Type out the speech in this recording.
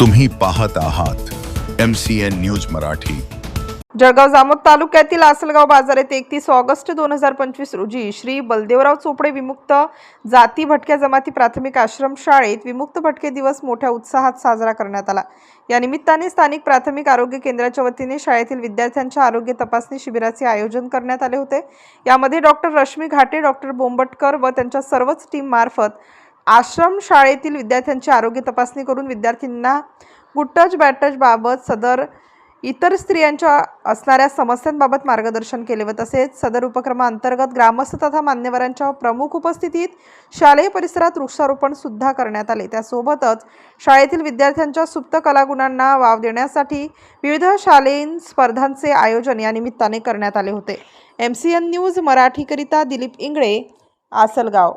तुम्ही पाहत आहात M C N news Marathi. Jalgaon Jamod तालुक्यातील आसलगाव बाजार येथे एकतीस ऑगस्ट दोन हजार पंचवीस रोजी श्री बलदेवराव चोपडे विमुक्त जाती भटक्या जमाती प्राथमिक आश्रम शाळेत विमुक्त भटके दिवस मोठ्या उत्साहात साजरा करण्यात आला. या निमित्ताने स्थानिक प्राथमिक आरोग्य केंद्राच्या वतीने शाळेतील विद्यार्थ्यांच्या आरोग्य तपासणी शिबिराचे आयोजन करण्यात आले होते. यामध्ये डॉक्टर रश्मी घाटे डॉक्टर बोंबटकर व त्यांच्या सर्वच टीम मार्फत आश्रम शाळेतील विद्यार्थ्यांची आरोग्य तपासणी करून विद्यार्थ्यांना गुट्टच बॅटजबाबत सदर इतर स्त्रियांच्या असणाऱ्या समस्यांबाबत मार्गदर्शन केले व तसेच सदर उपक्रमाअंतर्गत ग्रामस्थ तथा मान्यवरांच्या प्रमुख उपस्थितीत शालेय परिसरात वृक्षारोपण सुद्धा करण्यात आले. त्यासोबतच शाळेतील विद्यार्थ्यांच्या सुप्त कलागुणांना वाव देण्यासाठी विविध शालेयीन स्पर्धांचे आयोजन या निमित्ताने करण्यात आले होते. एम सी एन न्यूज मराठीकरिता दिलीप इंगळे आसलगाव.